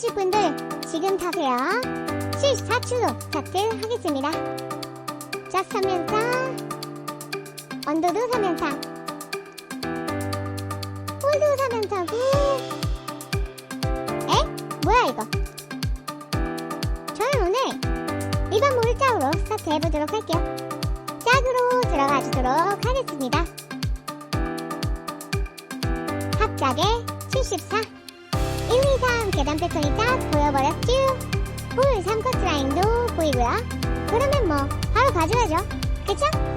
하실 분들 지금 타세요. 74초 스타트 하겠습니다. 자, 3연타. 언더도 3연타. 홀도 3연타고. 에? 뭐야, 이거? 저는 오늘 일반 몰짝으로 스타트 해보도록 할게요. 짝으로 들어가 주도록 하겠습니다. 합작의 74. 1, 2, 3 계단 패턴이 딱 보여버렸죠? 홀 3커트 라인도 보이고요. 그러면 뭐 바로 가져가죠. 그쵸?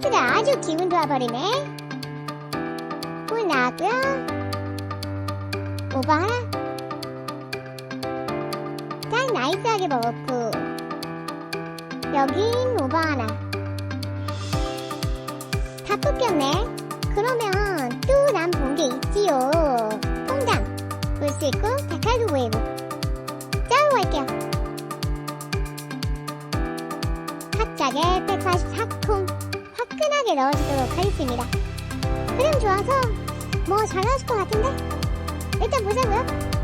스타트가 아주 기분 좋아버리네. 홀 나왔고요 오버 하나 딱 나이스하게 먹었고. 여긴 오버 하나. 다 뽑혔네 넣어주도록 하겠습니다. 흐름 좋아서 뭐 잘 나올 것 같은데? 일단 보자고요.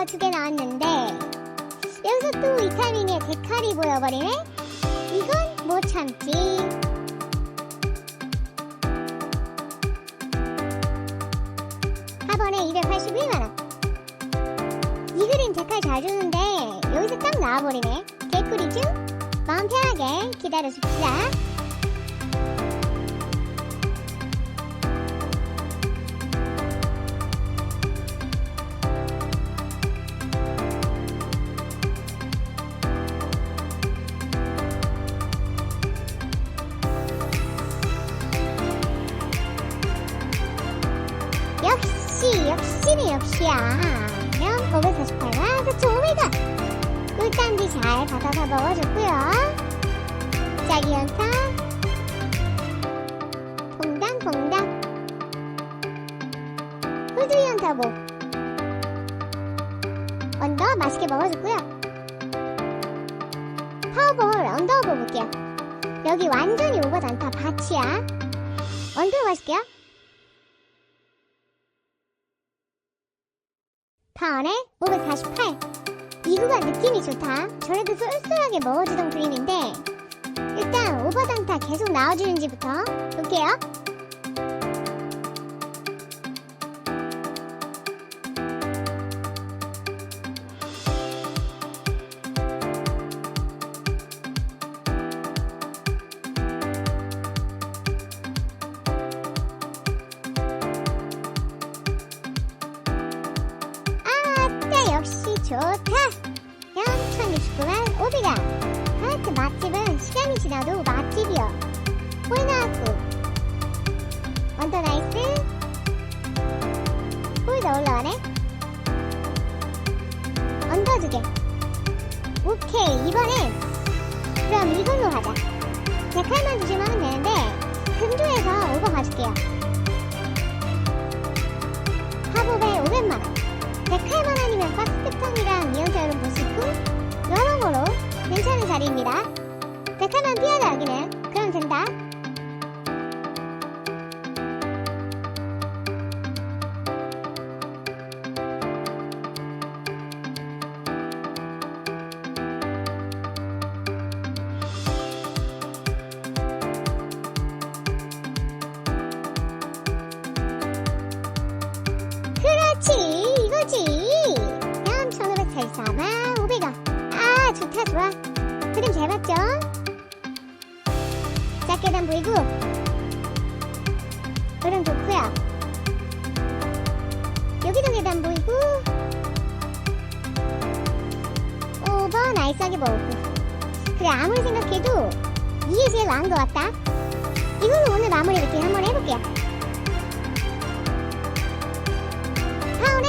어 오버 두개 나왔는데 여기서 또이 타이밍에 데칼이 보여버리네. 이건 못 참지? 하번에 281만원. 이 그림 색깔 잘 주는데 여기서 딱 나와버리네. 개꿀이죠? 마음 편하게 기다려줍시다 역시는 역시야 면 548가 4,500원 꿀단지 잘 받아서 먹어줬고요. 짝이 연타. 퐁당퐁당. 홀드 연타보 언더 맛있게 먹어줬고요. 파워볼 언더 볼게요. 여기 완전히 오버 단타 바치야. 언더 가실게요 파원에 548. 이 구간 느낌이 좋다. 저래도 쏠쏠하게 먹어주던 그림인데 일단 오버단타 계속 나와주는지부터 볼게요. 좋다. 0,069만 500원. 하여튼 맛집은 시간이 지나도 맛집이여. 홀 나왔고. 원더 나이스. 홀더 올라가네. 언더 두 개. 오케이 이번엔 그럼 이걸로 하자. 제 칼만 주시면 되는데 금조에서 오버 가줄게요. 자리입니다. 108만 피하자 여기는 그럼 된다. 그렇지 이거지. 다음 1584만 500원. 아 좋아 흐름 잘 봤죠? 짝 계단 보이고. 흐름 좋고요. 여기도 계단 보이고. 오버 나이스하게 먹고. 그래 아무리 생각해도 이게 제일 나은 것 같다. 이걸로 오늘 마무리 루틴 한번 해볼게요. 파운에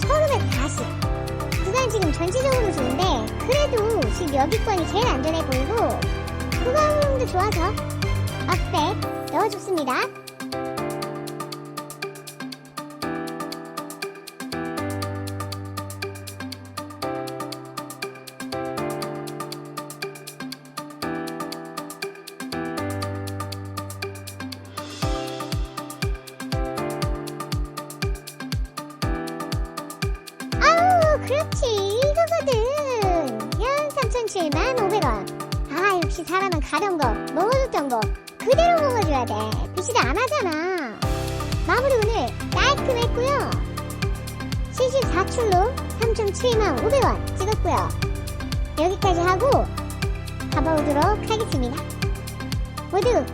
1540 구간 지금 전체적으로 좋은데 그래도 지금 여기권이 제일 안전해 보이고 구간도 좋아서 업백 넣어줬습니다 17,500원. 아, 역시 사람은 가던 거, 먹어줬던 거 그대로 먹어줘야 돼. 그 시대 안 하잖아. 마무리 오늘 깔끔했고요. 74출로 3.7만 500원 찍었고요. 여기까지 하고 가봐오도록 하겠습니다. 모두